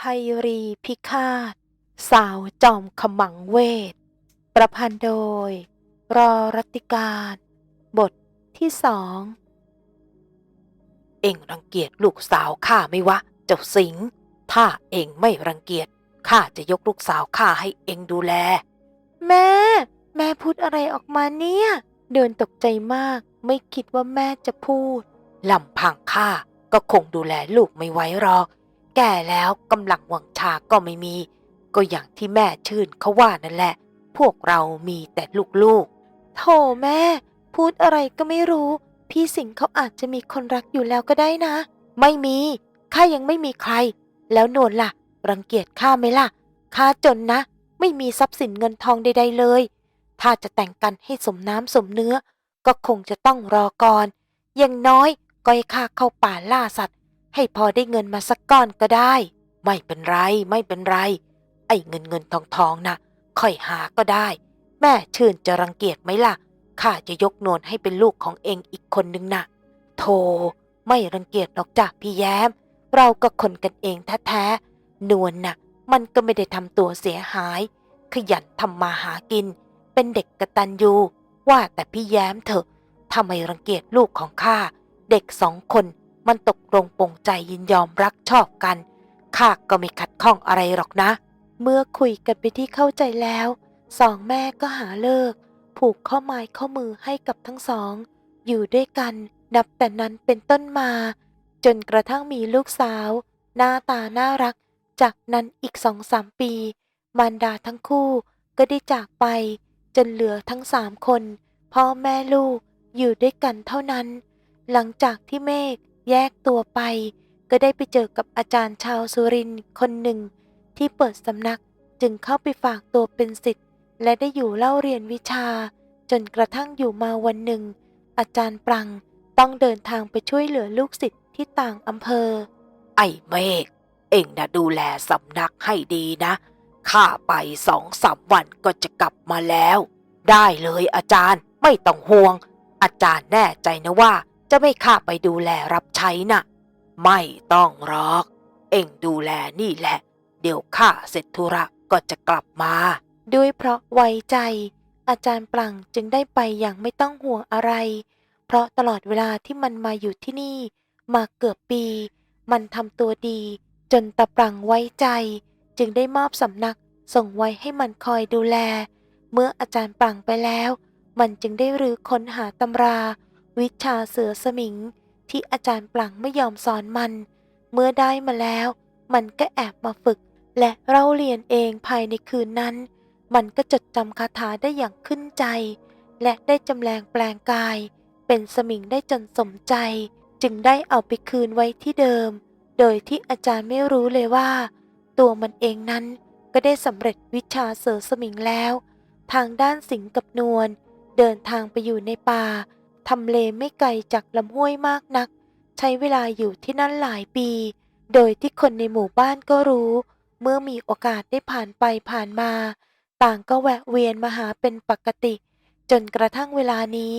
ภัยรีพิฆาต สาวจอมขมังเวท ประพันธ์โดย รอรัตติการ บทที่สอง เอ็งรังเกียจลูกสาวข้าไหม่วะ เจ้าสิงห์ถ้าเอ็งไม่รังเกียจข้าจะยกลูกสาวข้าให้เอ็งดูแล แม่ แม่พูดอะไรออกมาเนี่ย เดินตกใจมากไม่คิดว่าแม่จะพูดลำพังข้าก็คงดูแลลูกไม่ไหวหรอก แก่แล้วกำลังวังชาก็ไม่มี ก็อย่างที่แม่ชื่นเขาว่านั่นแหละ พวกเรามีแต่ลูกๆโถแม่ พูดอะไรก็ไม่รู้ พี่สิงเขาอาจจะมีคนรักอยู่แล้วก็ได้นะ ไม่มีข้ายังไม่มีใคร แล้วโนนล่ะ รังเกียจข้าไหมล่ะข้าจนนะ ไม่มีทรัพย์สินเงินทองใดๆเลย ถ้าจะแต่งกันให้สมน้ำสมเนื้อ ก็คงจะต้องรอก่อนอย่างน้อยก็ให้ข้าเข้าป่าล่าสัตว์ ให้พอได้เงินมาสักก้อนก็ได้ ไม่เป็นไรไม่เป็นไร ไอ้เงินเงินทองทองนะค่อยหาก็ได้ แม่ชื่นจะรังเกียจไหมล่ะข้าจะยกโนนให้เป็นลูกของเองอีกคนนึงนะโธไม่รังเกียจหรอกจ้ะพี่แย้ม เราก็คนกันเองแท้ๆนวลน่ะ มันก็ไม่ได้ทำตัวเสียหาย ขยันทำมาหากิน เป็นเด็กกระตันยูว่าแต่พี่แย้มเถอะทำไมรังเกียจลูกของข้าเด็กสองคน มันตกลงปรงใจยินยอมรักชอบกัน ข้าก็ไม่ขัดข้องอะไรหรอกนะ เมื่อคุยกันไปที่เข้าใจแล้ว สองแม่ก็หาเลิก ผูกข้อไม้ข้อมือให้กับทั้งสอง อยู่ด้วยกันนับแต่นั้นเป็นต้นมา จนกระทั่งมีลูกสาว หน้าตาน่ารัก จากนั้นอีกสองสามปี มารดาทั้งคู่ก็ได้จากไป จนเหลือทั้งสามคน พ่อแม่ลูกอยู่ด้วยกันเท่านั้น หลังจากที่เมฆ แยกตัวไปก็ได้ไปเจอกับอาจารย์ชาวสุรินคนหนึ่ง ที่เปิดสำนักจึงเข้าไปฝากตัวเป็นศิษย์และได้อยู่เล่าเรียนวิชา จนกระทั่งอยู่มาวันหนึ่ง อาจารย์ปรังต้องเดินทางไปช่วยเหลือลูกศิษย์ที่ต่างอำเภอ ไอ้เมฆเอ็งนะดูแลสำนักให้ดีนะข้าไปสองสามวันก็จะกลับมาแล้ว ได้เลยอาจารย์ไม่ต้องห่วง อาจารย์แน่ใจนะว่า จะไม่ข้าไปดูแลรับใช้น่ะ ไม่ต้องหรอก เอ็งดูแลนี่แหละ เดี๋ยวข้าเสร็จธุระก็จะกลับมา ด้วยเพราะไว้ใจ อาจารย์ปรังจึงได้ไปอย่างไม่ต้องห่วงอะไร เพราะตลอดเวลาที่มันมาอยู่ที่นี่ มาเกือบปี มันทำตัวดี จนตะปรังไว้ใจ จึงได้มอบสำนักส่งไว้ให้มันคอยดูแล เมื่ออาจารย์ปรังไปแล้ว มันจึงได้รื้อค้นหาตำรา วิชาเสือสมิงที่อาจารย์ปรังไม่ยอมสอนมัน เมื่อได้มาแล้ว มันก็แอบมาฝึก และเล่าเรียนเองภายในคืนนั้น มันก็จดจำคาถาได้อย่างขึ้นใจ และได้จำแรงแปลงกาย เป็นสมิงได้จนสมใจ จึงได้เอาไปคืนไว้ที่เดิม โดยที่อาจารย์ไม่รู้เลยว่า ตัวมันเองนั้นก็ได้สำเร็จวิชาเสือสมิงแล้ว ทางด้านสิงกับนวลเดินทางไปอยู่ในป่า ทำเลไม่ไกลจากลำห้วยมากนัก ใช้เวลาอยู่ที่นั่นหลายปี โดยที่คนในหมู่บ้านก็รู้ เมื่อมีโอกาสได้ผ่านไปผ่านมา ต่างก็แวะเวียนมาหาเป็นปกติ จนกระทั่งเวลานี้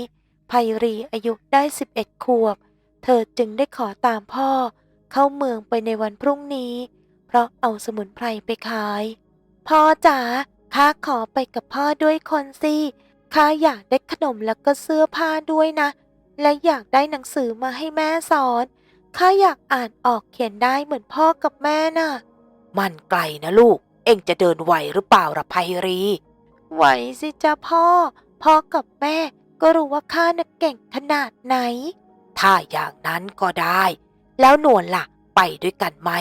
ไพรีอายุได้11ขวบ เธอจึงได้ขอตามพ่อ เข้าเมืองไปในวันพรุ่งนี้ เพราะเอาสมุนไพรไปขาย พ่อจ๋าข้าขอไปกับพ่อด้วยคนสิ ข้าอยากได้ขนมแล้วก็เสื้อผ้าด้วยนะ และอยากได้หนังสือมาให้แม่สอน ข้าอยากอ่านออกเขียนได้เหมือนพ่อกับแม่น่ะ มันไกลนะลูก เอ็งจะเดินไหวหรือเปล่าระไพรี ไหวสิจ้าพ่อ พ่อกับแม่ก็รู้ว่าข้าน่ะเก่งขนาดไหน ถ้าอย่างนั้นก็ได้ แล้วนวลล่ะ ไปด้วยกันไหม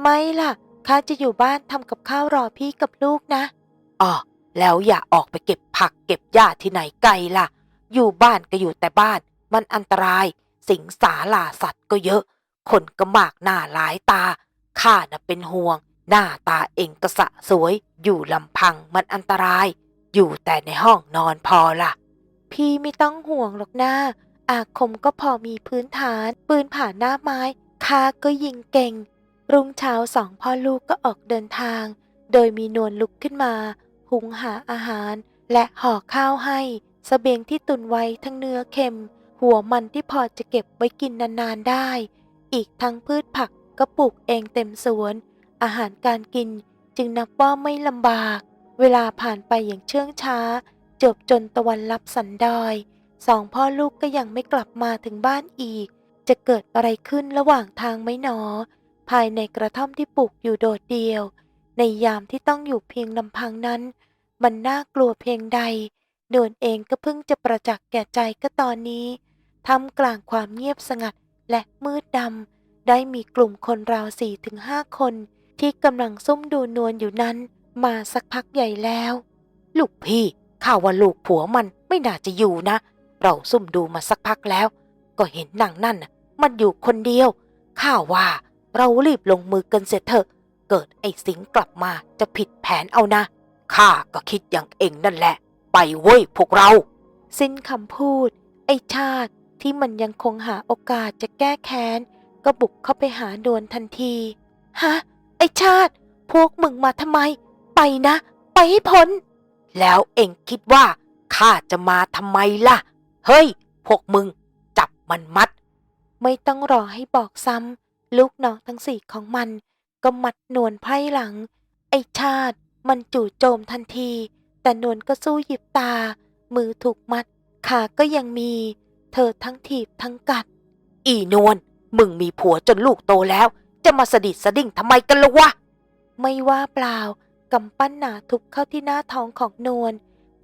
ไม่ล่ะ ข้าจะอยู่บ้านทำกับข้าวรอพี่กับลูกนะอ๋อ แล้วอย่าออกไปเก็บผักเก็บหญ้าที่ไหนไกลล่ะ อยู่บ้านก็อยู่แต่บ้าน มันอันตราย สิงสาลาสัตว์ก็เยอะ คนก็มากหน้าหลายตา ข้าน่ะเป็นห่วง หน้าตาเองก็สะสวย อยู่ลำพังมันอันตราย อยู่แต่ในห้องนอนพอล่ะ พี่ไม่ต้องห่วงหรอกนะอาคมก็พอมีพื้นฐาน ปืนผ่านหน้าไม้ข้าก็ยิงเก่ง รุ่งเช้าสองพ่อลูกก็ออกเดินทาง โดยมีนวลลุกขึ้นมา หุงหาอาหาร และห่อข้าวให้สเสบียงที่ตุนไว้ทั้งเนื้อเค็ม หัวมันที่พอจะเก็บไว้กินนานๆได้ อีกทั้งพืชผักก็ปลูกเองเต็มสวน อาหารการกินจึงนับว่าไม่ลำบาก เวลาผ่านไปอย่างเชื่องช้า จบจนตะวันลับสันดอยสองพ่อลูกก็ยังไม่กลับมาถึงบ้านอีก จะเกิดอะไรขึ้นระหว่างทางไหมหนอ ภายในกระท่อมที่ปลูกอยู่โดดเดียว ในยามที่ต้องอยู่เพียงลำพังนั้น มันน่ากลัวเพียงใดนวลเองก็เพิ่งจะประจักษ์แก่ใจก็ตอนนี้ทำกลางความเงียบสงัดและมืดดำได้มีกลุ่มคนราวสี่ถึงห้าคน ที่กำลังซุ่มดูนวลอยู่นั้น มาสักพักใหญ่แล้ว ลูกพี่ข้าว่าลูกผัวมันไม่น่าจะอยู่นะ เราซุ่มดูมาสักพักแล้ว ก็เห็นนางนั่นมันอยู่คนเดียวข้าว่าเรารีบลงมือกันเสร็จเถอะ เกิดไอ้สิงห์กลับมาจะผิดแผนเอานะ ข้าก็คิดอย่างเองนั่นแหละ ไปเว้ยพวกเรา สิ้นคำพูด ไอ้ชาติที่มันยังคงหาโอกาสจะแก้แค้น ก็บุกเข้าไปหานวลทันที ฮะ ไอ้ชาติ พวกมึงมาทำไม ไปนะ ไปให้พ้น แล้วเองคิดว่าข้าจะมาทำไมล่ะ เฮ้ย พวกมึง จับมันมัด ไม่ต้องรอให้บอกซ้ำลูกน้องทั้งสี่ของมัน ก็มัดนวลไพ่หลัง ไอชาติมันจู่โจมทันที แต่นวลก็สู้หยิบตา มือถูกมัด ขาก็ยังมี เธอทั้งถีบทั้งกัด อีนวลมึงมีผัวจนลูกโตแล้ว จะมาสดิดสดิ่งทำไมกันละวะ ไม่ว่าเปล่ากำปั้นหนาทุบเข้าที่หน้าท้องของนวล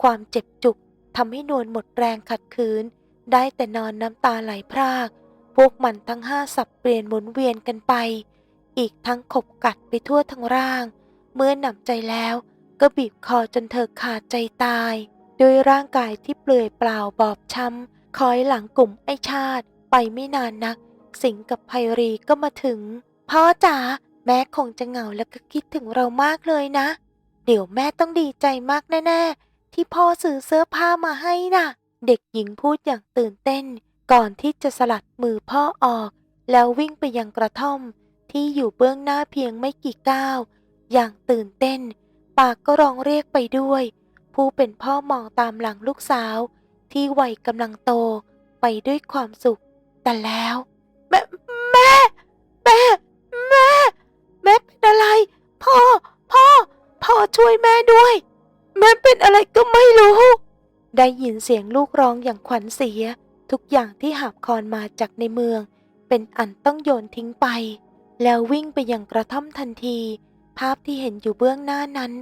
ความเจ็บจุกทำให้นวลหมดแรงขัดขืน ได้แต่นอนน้ำตาไหลพราก พวกมันทั้งห้าสับเปลี่ยนหมุนเวียนกันไป อีกทั้งขบกัดไปทั่วทั้งร่าง เมื่อหนำใจแล้วก็บีบคอจนเธอขาดใจตาย โดยร่างกายที่เปลือยเปล่าบอบช้ำคอยหลังกลุ่มไอชาติไปไม่นานนัก สิงกับไพรีก็มาถึง พ่อจ๋าแม่คงจะเหงาแล้วก็คิดถึงเรามากเลยนะ เดี๋ยวแม่ต้องดีใจมากแน่ๆ ที่พ่อซื้อเสื้อผ้ามาให้น่ะ เด็กหญิงพูดอย่างตื่นเต้น ก่อนที่จะสลัดมือพ่อออก แล้ววิ่งไปยังกระท่อม ที่อยู่เบื้องหน้าเพียงไม่กี่ก้าว อย่างตื่นเต้น ปากก็ร้องเรียกไปด้วย ผู้เป็นพ่อมองตามหลังลูกสาว ที่วัยกำลังโตไปด้วยความสุข แต่แล้ว แม่แม่แม่แม่แม่เป็นอะไร พ่อ พ่อ พ่อช่วยแม่ด้วย แม่เป็นอะไรก็ไม่รู้ ได้ยินเสียงลูกร้องอย่างขวัญเสีย ทุกอย่างที่หาบคอนมาจากในเมือง เป็นอันต้องโยนทิ้งไป แล้ววิ่งไปยังกระท่อมทันที ภาพที่เห็นอยู่เบื้องหน้านั้น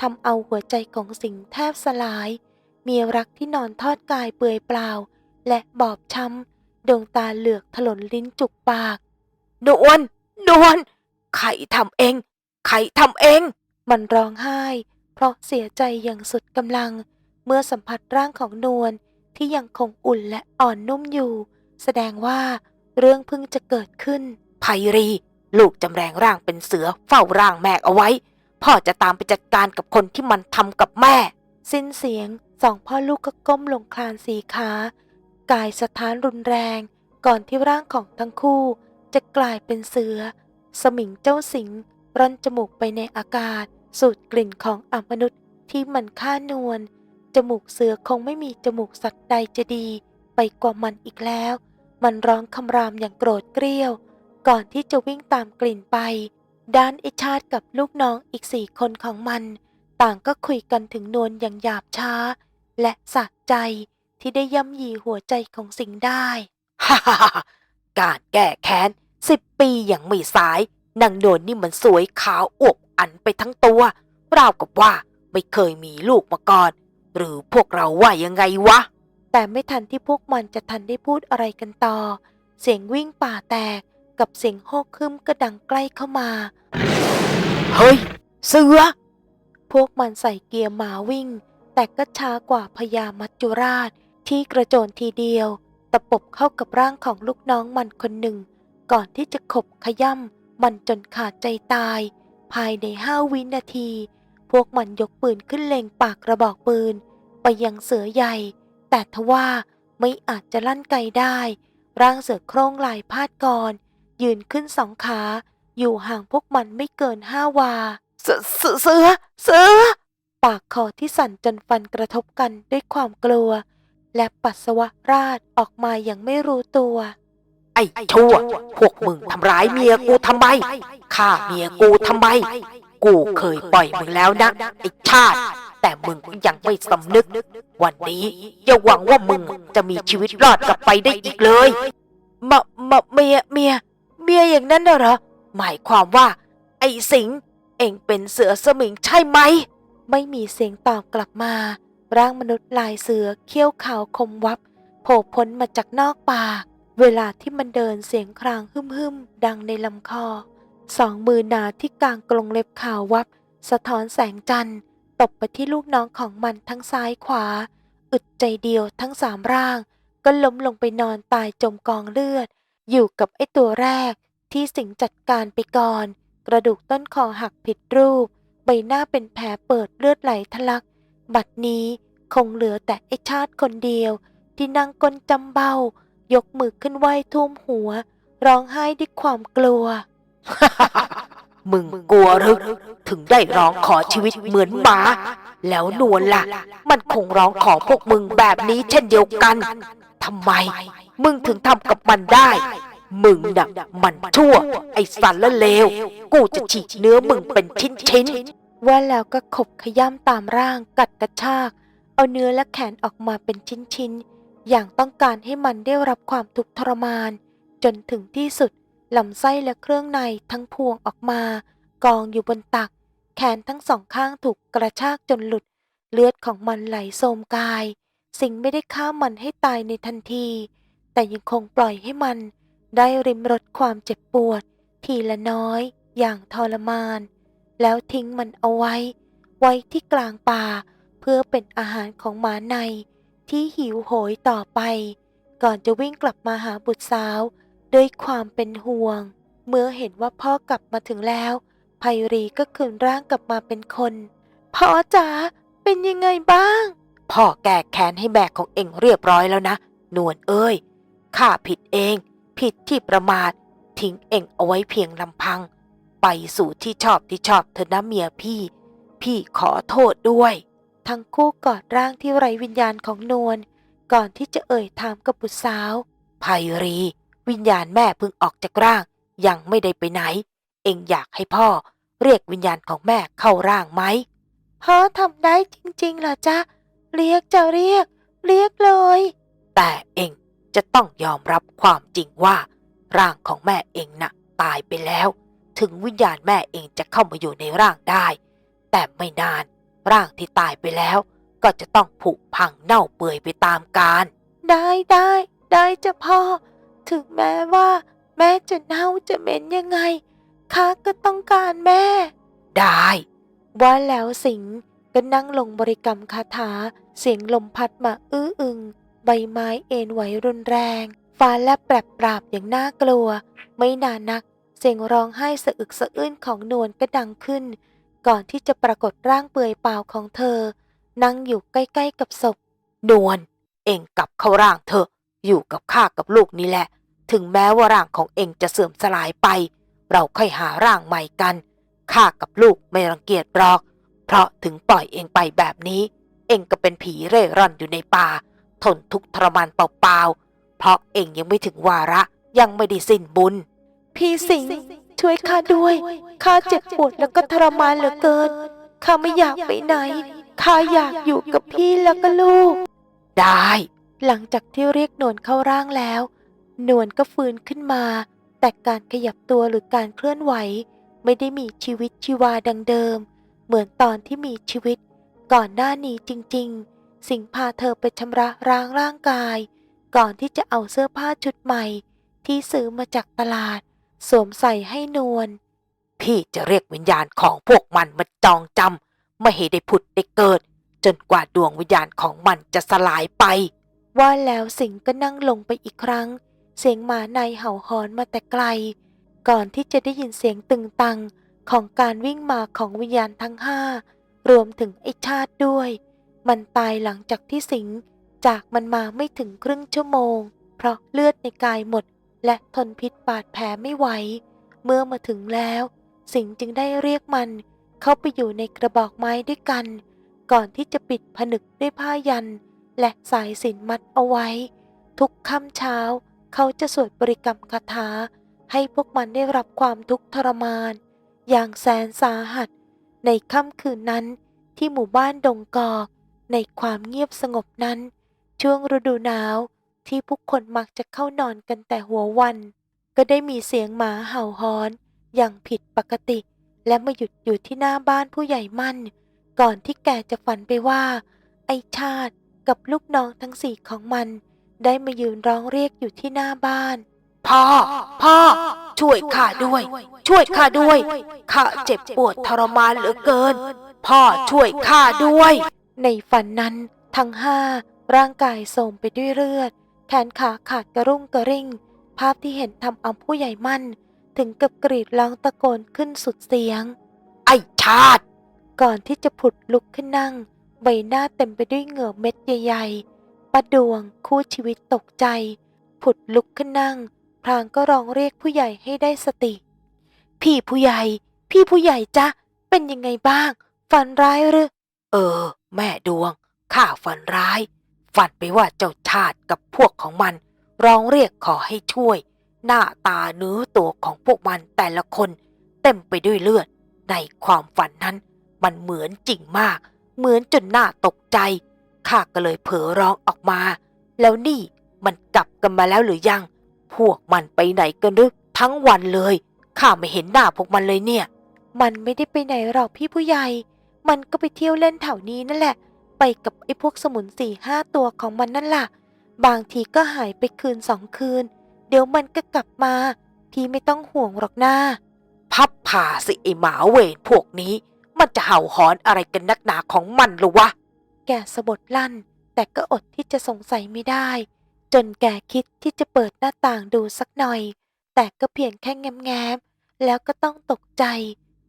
ทำเอาหัวใจของสิงแทบสลาย มีรักที่นอนทอดกายเปลือยเปล่า และบอบช้ำดวงตาเหลือกถลนลิ้นจุกปาก นวลนวลใครทำเอง ใครทำเอง มันร้องไห้ เพราะเสียใจอย่างสุดกำลัง เมื่อสัมผัสร่างของนวลที่ยังคงอุ่นและอ่อนนุ่มอยู่ แสดงว่าเรื่องเพิ่งจะเกิดขึ้นไพรี ลูกจำแรงร่างเป็นเสือเฝ้าร่างแม่เอาไว้ พ่อจะตามไปจัดการกับคนที่มันทำกับแม่ สิ้นเสียงสองพ่อลูกก็ก้มลงคลานสีขากายสถานรุนแรง ก่อนที่ร่างของทั้งคู่ จะกลายเป็นเสือ สมิงเจ้าสิงร่อนจมูกไปในอากาศ สูดกลิ่นของอมนุษย์ที่มันฆ่านวลจมูกเสือคงไม่มีจมูกสัตว์ใดจะดี ไปกว่ามันอีกแล้ว มันร้องคำรามอย่างโกรธเกรี้ยว ก่อนที่จะวิ่งตามกลิ่นไป ด้านไอชาติกับลูกน้องอีกสี่คนของมัน ต่างก็คุยกันถึงนวลอย่างหยาบช้า และสะใจที่ได้ย่ำยีหัวใจของสิงห์ได้ฮ่าฮ่าฮ่าการแก้แค้นสิบปีอย่างไม่สายนางโดนนี่มันสวยขาวอวบอันไปทั้งตัวราวกับว่าไม่เคยมีลูกมาก่อน หรือพวกเราว่ายังไงวะ แต่ไม่ทันที่พวกมันจะทันได้พูดอะไรกันต่อ เสียงวิ่งป่าแตก กับเสียงโฮกคึมก็ดังใกล้เข้ามา เฮ้ย เสือ พวกมันใส่เกียร์หมาวิ่ง แต่ก็ช้ากว่าพญามัจจุราชที่กระโจนทีเดียว ตะปบเข้ากับร่างของลูกน้องมันคนหนึ่ง ก่อนที่จะขบขย่ำมันจนขาดใจตาย ภายในห้าวินาที พวกมันยกปืนขึ้นเล็งปากกระบอกปืน ไปยังเสือใหญ่ แต่ทว่าไม่อาจจะลั่นไกได้ ร่างเสือโครงลายพาดก่อน ยืนขึ้นสองขา อยู่ห่างพวกมันไม่เกินห้าวาเสือเสือเสือเสือ ปากคอที่สั่นจนฟันกระทบกันด้วยความกลัว และปัสสาวะราดออกมาอย่างไม่รู้ตัว ไอ้ชั่ว พวกมึงทำร้ายเมียกูทำไมฆ่าเมียกูทำไม กูเคยปล่อยมึงแล้วนะไอ้ชาติแต่มึงก็ยังไม่สำนึก วันนี้อย่าหวังว่ามึงจะมีชีวิตรอดกลับไปได้อีกเลยมะมะเมียเมีย เมียอย่างนั้นเหรอ หมายความว่า ไอ้สิง เองเป็นเสือสมิงใช่ไหม ไม่มีเสียงตอบกลับมา ร่างมนุษย์ลายเสือเขี้ยวขาวคมวับโผล่พ้นมาจากนอกป่า เวลาที่มันเดินเสียงครางฮึ่มๆ ดังในลำคอ สองมือหนาที่กลางกรงเล็บขาววับ สะท้อนแสงจันทร์ตบไปที่ลูกน้องของมันทั้งซ้ายขวา อึดใจเดียวทั้งสามร่าง ก็ล้มลงไปนอนตายจมกองเลือด อยู่กับไอ้ตัวแรกที่สิงจัดการไปก่อน กระดูกต้นคอหักผิดรูป ใบหน้าเป็นแผลเปิดเลือดไหลทะลัก บัดนี้คงเหลือแต่ไอ้ชาติคนเดียว ที่นั่งก้นจำเบ้ายกมือขึ้นไหว้ท่มหัว ร้องไห้ด้วยความกลัว มึงกลัวหรือถึงได้ร้องขอชีวิตเหมือนหมา แล้วนวลล่ะ มันคงร้องขอพวกมึงแบบนี้เช่นเดียวกันทำไม มึงถึงทำกับมันได้ มึงน่ะมันชั่ว ไอ้สันละเลว กูจะฉีกเนื้อมึงเป็นชิ้นชิ้นว่าแล้วก็ขบขย้ำตามร่างกัดกระชาก เอาเนื้อและแขนออกมาเป็นชิ้นๆอย่างต้องการให้มันได้รับความทุกข์ทรมาน จนถึงที่สุดลำไส้และเครื่องในทั้งพวงออกมา กองอยู่บนตัก แขนทั้งสองข้างถูกกระชากจนหลุด เลือดของมันไหลโสมกาย สิ่งไม่ได้ฆ่ามันให้ตายในทันที แต่ยังคงปล่อยให้มันได้ริมรสความเจ็บปวด ทีละน้อย อย่างทรมาน แล้วทิ้งมันเอาไว้ ไว้ที่กลางป่า เพื่อเป็นอาหารของหมาใน ที่หิวโหยต่อไป ก่อนจะวิ่งกลับมาหาบุตรสาว ด้วยความเป็นห่วง เมื่อเห็นว่าพ่อกลับมาถึงแล้วไพรีก็คืนร่างกลับมาเป็นคนพ่อจ๋าเป็นยังไงบ้าง พ่อแก้แค้นให้แม่ของเองเรียบร้อยแล้วนะ นวลเอ้ย ข้าผิดเอง ผิดที่ประมาท ทิ้งเองเอาไว้เพียงลำพัง ไปสู่ที่ชอบที่ชอบเธอนะเมียพี่ พี่ขอโทษด้วย ทั้งคู่กอดร่างที่ไร้วิญญาณของนวลก่อนที่จะเอ่ยถามกับบุตรสาวไพรี วิญญาณแม่เพิ่งออกจากร่าง ยังไม่ได้ไปไหน เองอยากให้พ่อ เรียกวิญญาณของแม่เข้าร่างไหมพ่อทำได้จริงๆเหรอจ๊ะ เรียกจะเรียก เรียกเลย แต่เอง จะต้องยอมรับความจริงว่า ร่างของแม่เองน่ะตายไปแล้ว ถึงวิญญาณแม่เองจะเข้ามาอยู่ในร่างได้ แต่ไม่นาน ร่างที่ตายไปแล้ว ก็จะต้องผุพังเน่าเปื่อยไปตามกาลได้ได้ได้จ้ะพ่อ ถึงแม้ว่า แม่จะเน่าจะเหม็นยังไงข้าก็ต้องการแม่ ได้ ว่าแล้วสิงห์ก็นั่งลงบริกรรมคาถาเสียงลมพัดมาอื้ออึง ใบไม้เอ็นไหวรุนแรง ฟ้าแลบแปรปราบอย่างน่ากลัว ไม่นานนัก เสียงร้องไห้สะอึกสะอื้นของนวลก็ดังขึ้น ก่อนที่จะปรากฏร่างเปลือยเปล่าของเธอ นั่งอยู่ใกล้ๆกับศพ นวล เองกลับเข้าร่างเถอะ อยู่กับข้ากับลูกนี่แหละ ถึงแม้ว่าร่างของเองจะเสื่อมสลายไป เราค่อยหาร่างใหม่กัน ข้ากับลูกไม่รังเกียจหรอก เพราะถึงปล่อยเองไปแบบนี้ เองก็เป็นผีเร่ร่อนอยู่ในป่า ทนทุกข์ทรมานเปล่าๆ เพราะเองยังไม่ถึงวาระยังไม่ได้สิ้นบุญ พี่สิงห์ช่วยข้าด้วย ข้าเจ็บปวดแล้วก็ทรมานเหลือเกิน ข้าไม่อยากไปไหน ข้าอยากอยู่กับพี่แล้วก็ลูก ได้ หลังจากที่เรียกนวลเข้าร่างแล้ว นวลก็ฟื้นขึ้นมา แต่การขยับตัวหรือการเคลื่อนไหว ไม่ได้มีชีวิตชีวาดังเดิม เหมือนตอนที่มีชีวิต ก่อนหน้านี้จริง ๆ สิงพาเธอไปชำระล้างร่างกาย ก่อนที่จะเอาเสื้อผ้าชุดใหม่ ที่ซื้อมาจากตลาด สวมใส่ให้นวล พี่จะเรียกวิญญาณของพวกมันมาจองจำไม่ให้ได้ผุดได้เกิด จนกว่าดวงวิญญาณของมันจะสลายไป ว่าแล้วสิงก็นั่งลงไปอีกครั้ง เสียงหมาในเห่าหอนมาแต่ไกล ก่อนที่จะได้ยินเสียงตึงตังของการวิ่งมาของวิญญาณทั้งห้ารวมถึงไอชาติด้วย มันตายหลังจากที่สิงจากมันมาไม่ถึงครึ่งชั่วโมง เพราะเลือดในกายหมด และทนพิษบาดแผลไม่ไหว เมื่อมาถึงแล้ว สิงจึงได้เรียกมันเข้าไปอยู่ในกระบอกไม้ด้วยกัน ก่อนที่จะปิดผนึกด้วยผ้ายัน และสายสินมัดเอาไว้ ทุกค่ำเช้า เขาจะสวดบริกรรมคาถา ให้พวกมันได้รับความทุกข์ทรมาน อย่างแสนสาหัส ในค่ำคืนนั้นที่หมู่บ้านดงกอก ในความเงียบสงบนั้น ช่วงฤดูหนาวที่ผู้คนมักจะเข้านอนกันแต่หัววัน ก็ได้มีเสียงหมาเห่าหอนอย่างผิดปกติ และมาหยุดอยู่ที่หน้าบ้านผู้ใหญ่มั่น ก่อนที่แกจะฝันไปว่า ไอชาติกับลูกน้องทั้งสี่ของมัน ได้มายืนร้องเรียกอยู่ที่หน้าบ้าน พ่อ พ่อ ช่วยข้าด้วย ช่วยข้าด้วยข้าเจ็บปวดทรมานเหลือเกิน พ่อช่วยข้าด้วย ในฝันนั้นทั้งห้าร่างกายโทรมไปด้วยเลือด แขนขาขาดกระรุ่งกระริ่ง ภาพที่เห็นทำเอาผู้ใหญ่มั่น ถึงกับกรีดร้องตะโกนขึ้นสุดเสียง ไอ้ชาติ ก่อนที่จะผุดลุกขึ้นนั่ง ใบหน้าเต็มไปด้วยเหงื่อเม็ดใหญ่ๆป้าดวงคู่ชีวิตตกใจ ผุดลุกขึ้นนั่งพลางก็ร้องเรียกผู้ใหญ่ให้ได้สติ พี่ผู้ใหญ่ พี่ผู้ใหญ่จ๊ะ เป็นยังไงบ้าง ฝันร้ายหรือ เออ แม่ดวงข้าฝันร้าย ฝันไปว่าเจ้าชาติกับพวกของมัน ร้องเรียกขอให้ช่วย หน้าตาเนื้อตัวของพวกมันแต่ละคน เต็มไปด้วยเลือด ในความฝันนั้น มันเหมือนจริงมาก เหมือนจนหน้าตกใจข้าก็เลยเผลอร้องออกมา แล้วนี่มันกลับกันมาแล้วหรือยัง พวกมันไปไหนกันหรือทั้งวันเลยข้าไม่เห็นหน้าพวกมันเลยเนี่ย มันไม่ได้ไปไหนหรอกพี่ผู้ใหญ่ มันก็ไปเที่ยวเล่นแถวนี้นั่นแหละ ไปกับไอ้พวกสมุนสี่ห้าตัวของมันนั่นล่ะ บางทีก็หายไปคืนสองคืน เดี๋ยวมันก็กลับมา พี่ไม่ต้องห่วงหรอกนะพับผ่าสิไอหมาเวรพวกนี้ มันจะเห่าหอนอะไรกันนักหนาของมันหรือวะ แกสะบดลั่น แต่ก็อดที่จะสงสัยไม่ได้ จนแกคิดที่จะเปิดหน้าต่างดูสักหน่อย แต่ก็เพียงแค่แง้มๆแล้วก็ต้องตกใจ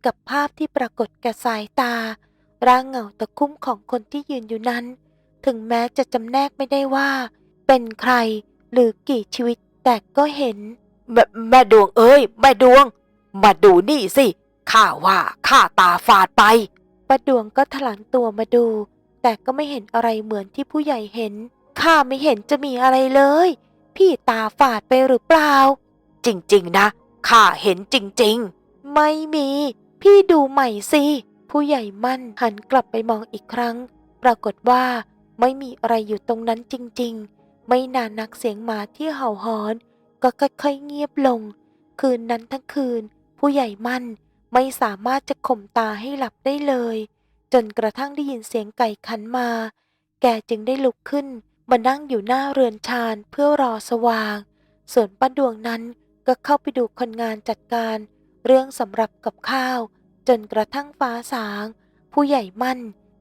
กับภาพที่ปรากฏแก่สายตา ร่างเหงาตะคุ่มของคนที่ยืนอยู่นั้น ถึงแม้จะจำแนกไม่ได้ว่า เป็นใครหรือกี่ชีวิตแต่ก็เห็น แม่แม่ดวงเอ้ย แม่ดวง มาดูนี่สิข้าว่าข้าตาฝาดไปป้าดวงก็ถลันตัวมาดู แต่ก็ไม่เห็นอะไรเหมือนที่ผู้ใหญ่เห็นข้าไม่เห็นจะมีอะไรเลย พี่ตาฝาดไปหรือเปล่า จริง ๆ นะข้าเห็นจริง ๆ ไม่มี พี่ดูใหม่สิ ผู้ใหญ่มั่นหันกลับไปมองอีกครั้ง ปรากฏว่าไม่มีอะไรอยู่ตรงนั้นจริง ๆ ไม่นานนักเสียงหมาที่เห่าหอน ก็ค่อยๆเงียบลง คืนนั้นทั้งคืน ผู้ใหญ่มั่นไม่สามารถจะข่มตาให้หลับได้เลย จนกระทั่งได้ยินเสียงไก่ขันมา แกจึงได้ลุกขึ้นมานั่งอยู่หน้าเรือนชานเพื่อรอสว่าง ส่วนป้าดวงนั้นก็เข้าไปดูคนงานจัดการ เรื่องสำหรับกับข้าว จนกระทั่งฟ้าสาง ผู้ใหญ่มั่น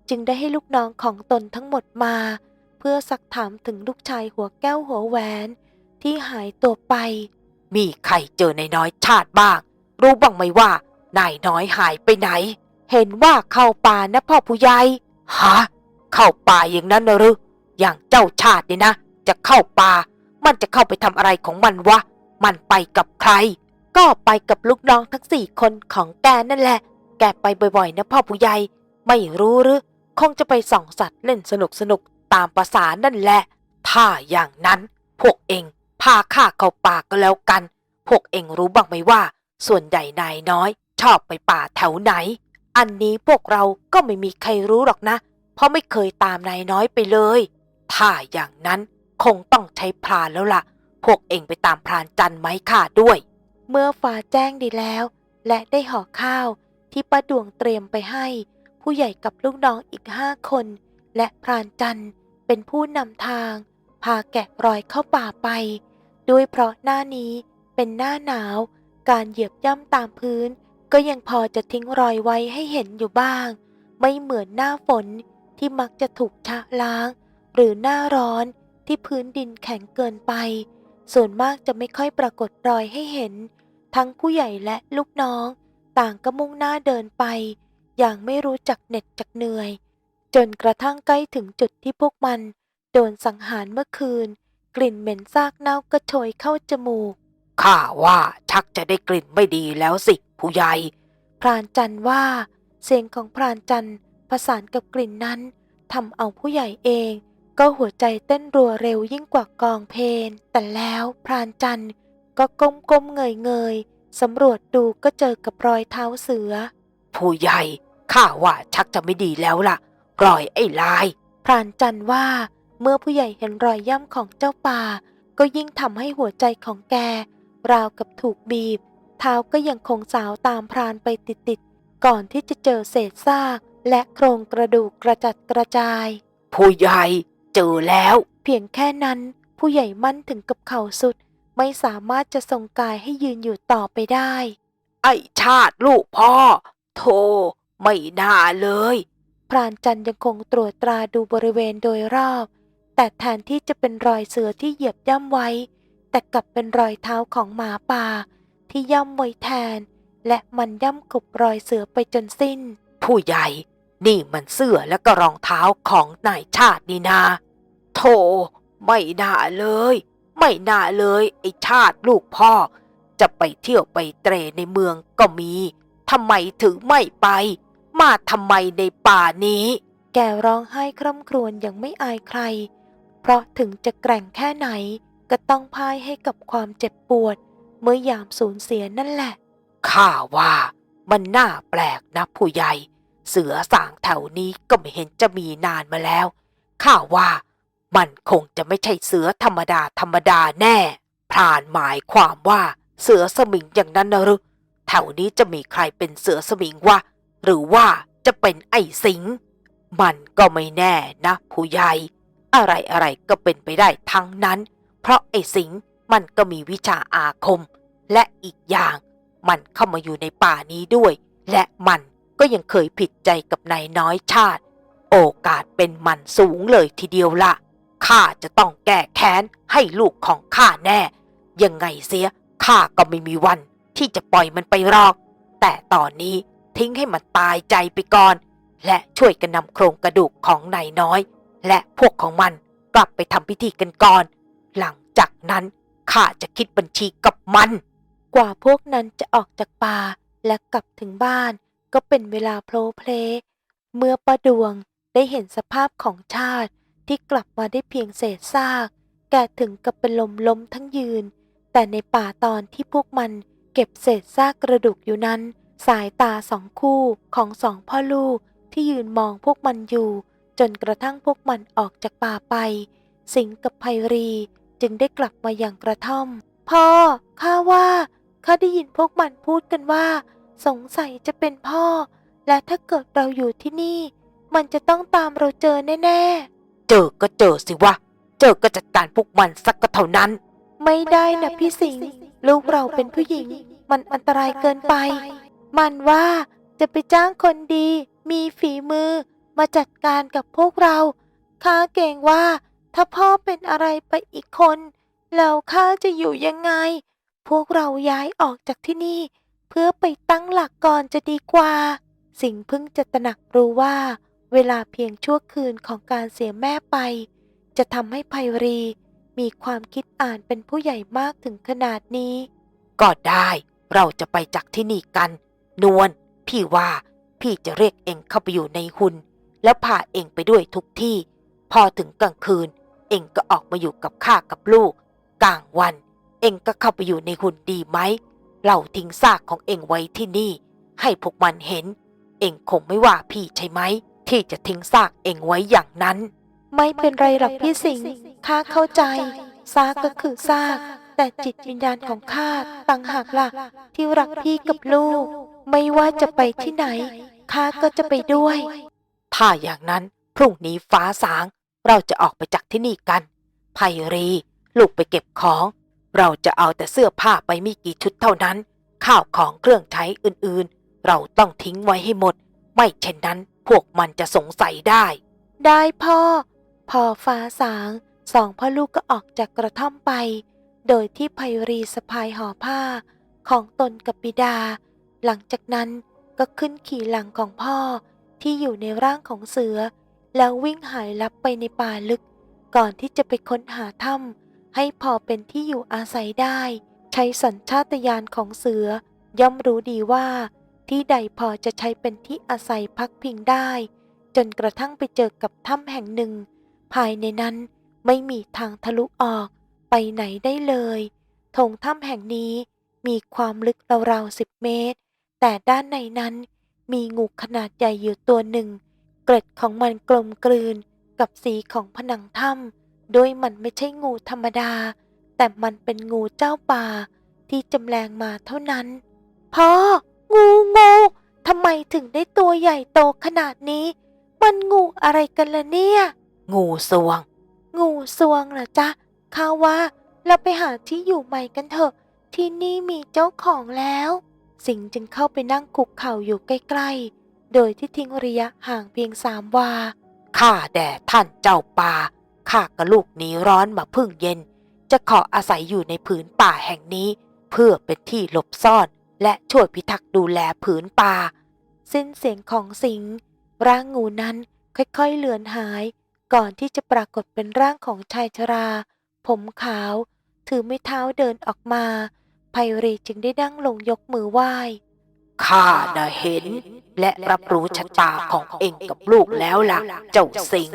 จึงได้ให้ลูกน้องของตนทั้งหมดมา เพื่อซักถามถึงลูกชายหัวแก้วหัวแหวน ที่หายตัวไป มีใครเจอนายน้อยชาติบ้าง รู้บ้างไหมว่านายน้อยหายไปไหน เห็นว่าเข้าป่านะพ่อผู้ใหญ่ฮะเข้าป่าอย่างนั้นหรืออย่างเจ้าชาติเนี่ยนะ จะเข้าป่า มันจะเข้าไปทำอะไรของมันวะ มันไปกับใคร ก็ไปกับลูกน้องทั้งสี่คนของแกนั่นแหละ แกไปบ่อยๆนะพ่อผู้ใหญ่ ไม่รู้หรือ คงจะไปส่องสัตว์เล่นสนุกสนุกๆตามประสานั่นแหละ ถ้าอย่างนั้นพวกเองพาข้าเข้าป่าก็แล้วกัน พวกเองรู้บ้างไหมว่า ส่วนใหญ่นายน้อย ชอบไปป่าแถวไหน อันนี้พวกเราก็ไม่มีใครรู้หรอกนะ เพราะไม่เคยตามนายน้อยไปเลย ถ้าอย่างนั้นคงต้องใช้พรานแล้วล่ะ พวกเองไปตามพรานจันไหมข้าด้วย เมื่อฟ้าแจ้งดีแล้ว และได้ห่อข้าวที่ป้าดวงเตรียมไปให้ ผู้ใหญ่กับลูกน้องอีกห้าคน และพรานจันเป็นผู้นำทาง พาแกะรอยเข้าป่าไป ด้วยเพราะหน้านี้เป็นหน้าหนาว การเหยียบย่ำตามพื้น ก็ยังพอจะทิ้งรอยไว้ให้เห็นอยู่บ้าง ไม่เหมือนหน้าฝนที่มักจะถูกชะล้าง หรือหน้าร้อนที่พื้นดินแข็งเกินไป ส่วนมากจะไม่ค่อยปรากฏรอยให้เห็น ทั้งผู้ใหญ่และลูกน้อง ต่างก็มุ่งหน้าเดินไป อย่างไม่รู้จักเหน็ดจักเหนื่อย จนกระทั่งใกล้ถึงจุดที่พวกมันโดนสังหารเมื่อคืน กลิ่นเหม็นซากเน่าก็โชยเข้าจมูก ข้าว่าชักจะได้กลิ่นไม่ดีแล้วสิ ผู้ใหญ่ พรานจันว่า เสียงของพรานจันประสานกับกลิ่นนั้นทำเอาผู้ใหญ่เอง ก็หัวใจเต้นรัวเร็วยิ่งกว่ากองเพลงแต่แล้วพรานจัน ก็ก้มๆเงยๆสำรวจดูก็เจอกับรอยเท้าเสือ ผู้ใหญ่ข้าว่าชักจะไม่ดีแล้วล่ะปล่อยไอ้ลาย พรานจันว่าเมื่อผู้ใหญ่เห็นรอยย่ำของเจ้าป่า ก็ยิ่งทำให้หัวใจของแก ราวกับถูกบีบ เท้าก็ยังคงสาวตามพรานไปติดๆก่อนที่จะเจอเศษซากและโครงกระดูกกระจัดกระจาย ผู้ใหญ่เจอแล้ว เพียงแค่นั้นผู้ใหญ่มั่นถึงกับเข่าสุด ไม่สามารถจะทรงกายให้ยืนอยู่ต่อไปได้ ไอ้ชาติลูกพ่อโธ่ไม่น่าเลย พรานจันยังคงตรวจตราดูบริเวณโดยรอบ แต่แทนที่จะเป็นรอยเสือที่เหยียบย่ำไว้ แต่กลับเป็นรอยเท้าของหมาป่า ที่ย่ำไว้แทน และมันย่ำกบรอยเสือไปจนสิ้น ผู้ใหญ่ นี่มันเสื้อและก็รองเท้าของนายชาตินี่นาโธ่ไม่น่าเลย ไม่น่าเลยไอ้ชาติลูกพ่อ จะไปเที่ยวไปเตรในเมืองก็มีทำไมถึงไม่ไป มาทำไมในป่านี้ แกร้องไห้คร่ำครวญอย่างไม่อายใคร เพราะถึงจะแกร่งแค่ไหน ก็ต้องพ่ายให้กับความเจ็บปวด เมื่อยามสูญเสียนั่นแหละ ข้าว่ามันน่าแปลกนะผู้ใหญ่ เสือสางแถวนี้ก็ไม่เห็นจะมีนานมาแล้ว ข้าว่า มันคงจะไม่ใช่เสือธรรมดาธรรมดาแน่พรานหมายความว่าเสือสมิงอย่างนั้นนะหรือแถวนี้จะมีใครเป็นเสือสมิงวะหรือว่าจะเป็นไอ้สิง มันก็ไม่แน่นะ ผู้ใหญ่ อะไรอะไรก็เป็นไปได้ทั้งนั้น เพราะไอ้สิงมันก็มีวิชาอาคม และอีกอย่าง มันเข้ามาอยู่ในป่านี้ด้วย และมันก็ยังเคยผิดใจกับนายน้อยชาติ โอกาสเป็นมันสูงเลยทีเดียวละ ข้าจะต้องแก้แค้นให้ลูกของข้าแน่ ยังไงเสียข้าก็ไม่มีวันที่จะปล่อยมันไปหรอก แต่ตอนนี้ทิ้งให้มันตายใจไปก่อน และช่วยกันนำโครงกระดูกของนายน้อย และพวกของมันกลับไปทำพิธีกันก่อน หลังจากนั้นข้าจะคิดบัญชีกับมัน กว่าพวกนั้นจะออกจากป่าและกลับถึงบ้าน ก็เป็นเวลาโพลเพล เมื่อป้าดวงได้เห็นสภาพของชาติ ที่กลับมาได้เพียงเศษซาก แกถึงกับเป็นลมล้มทั้งยืน แต่ในป่าตอนที่พวกมันเก็บเศษซากกระดูกอยู่นั้น สายตาสองคู่ของสองพ่อลูกที่ยืนมองพวกมันอยู่ จนกระทั่งพวกมันออกจากป่าไป สิงกับไพรีจึงได้กลับมาอย่างกระท่อม พ่อข้าว่าข้าได้ยินพวกมันพูดกันว่า สงสัยจะเป็นพ่อ และถ้าเกิดเราอยู่ที่นี่ มันจะต้องตามเราเจอแน่ เจอก็เจอสิวะ เจอก็จัดการพวกมันสักก็เท่านั้น ไม่ได้นะพี่สิงห์ลูกเราเป็นผู้หญิง มันอันตรายเกินไป มันว่าจะไปจ้างคนดี มีฝีมือ มาจัดการกับพวกเราข้าเกรงว่า ถ้าพ่อเป็นอะไรไปอีกคนแล้วข้าจะอยู่ยังไง พวกเราย้ายออกจากที่นี่ เพื่อไปตั้งหลักก่อนจะดีกว่า สิงห์เพิ่งจะตระหนักรู้ว่า เวลาเพียงชั่วคืนของการเสียแม่ไป จะทำให้ไพรีมีความคิดอ่านเป็นผู้ใหญ่มากถึงขนาดนี้ ก็ได้เราจะไปจากที่นี่กัน นวลพี่ว่าพี่จะเรียกเองเข้าไปอยู่ในหุ่นแล้วพาเองไปด้วยทุกที่ พอถึงกลางคืน เองก็ออกมาอยู่กับข้ากับลูก กลางวัน เองก็เข้าไปอยู่ในหุ่นดีไหมเราทิ้งซากของเองไว้ที่นี่ ให้พวกมันเห็น เองคงไม่ว่าพี่ใช่ไหม ที่จะทิ้งซากเองไว้อย่างนั้น ไม่เป็นไรหรอกพี่สิงห์ข้าเข้าใจ ซากก็คือซาก แต่จิตวิญญาณของข้าต่างหากล่ะที่รักพี่กับลูก ไม่ว่าจะไปที่ไหนข้าก็จะไปด้วย ถ้าอย่างนั้นพรุ่งนี้ฟ้าสาง เราจะออกไปจากที่นี่กันไพรีลูกไปเก็บของ เราจะเอาแต่เสื้อผ้าไปมีกี่ชุดเท่านั้น ข้าวของเครื่องใช้อื่นๆ เราต้องทิ้งไว้ให้หมด ไม่เช่นนั้น พวกมันจะสงสัยได้ ได้พ่อ พอฟ้าสางสองพ่อลูกก็ออกจากกระท่อมไป โดยที่ไพรีสะพายห่อผ้าของตนกับบิดา หลังจากนั้นก็ขึ้นขี่หลังของพ่อที่อยู่ในร่างของเสือ แล้ววิ่งหายลับไปในป่าลึก ก่อนที่จะไปค้นหาถ้ำให้พอเป็นที่อยู่อาศัยได้ ใช้สัญชาตญาณของเสือย่อมรู้ดีว่า ที่ใดพอจะใช้เป็นที่อาศัยพักพิงได้ จนกระทั่งไปเจอกับถ้ำแห่งหนึ่ง ภายในนั้นไม่มีทางทะลุออกไปไหนได้เลยถงถ้ำแห่งนี้มีความลึกราวๆสิบเมตร แต่ด้านในนั้นมีงูขนาดใหญ่อยู่ตัวหนึ่ง เกล็ดของมันกลมกลืนกับสีของผนังถ้ำโดยมันไม่ใช่งูธรรมดา แต่มันเป็นงูเจ้าป่าที่จำแรงมาเท่านั้น พ่อ งูงูทำไมถึงได้ตัวใหญ่โตขนาดนี้ มันงูอะไรกันล่ะเนี่ย งูสวง งูสวงเหรอจ๊ะข้าว่าเราไปหาที่อยู่ใหม่กันเถอะ ที่นี่มีเจ้าของแล้ว สิงห์จึงเข้าไปนั่งคุกเข่าอยู่ใกล้ๆ โดยที่ทิ้งระยะห่างเพียงสามวา ข้าแด่ท่านเจ้าป่า ข้ากับลูกหนีร้อนมาพึ่งเย็น จะขออาศัยอยู่ในผืนป่าแห่งนี้ เพื่อเป็นที่หลบซ่อน และช่วยพิทักษ์ดูแลผืนป่า สิ้นเสียงของสิงร่างงูนั้นค่อยๆเลือนหาย ก่อนที่จะปรากฏเป็นร่างของชายชรา ผมขาว ถือไม้เท้าเดินออกมาไพรีจึงได้นั่งลงยกมือไหว้ข้าน่ะเห็น และรับรู้ชะตาของเองกับลูกแล้วล่ะ เจ้าสิง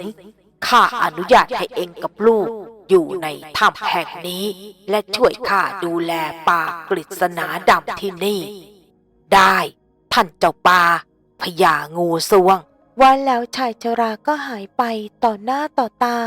ข้าอนุญาตให้เองกับลูก อยู่ในถ้ำแห่งนี้ และช่วยข้าดูแลป่ากฤษณาดำที่นี่ ได้ท่านเจ้าป่าพญางูสวง ว่าแล้วชายชราก็หายไปต่อหน้าต่อตา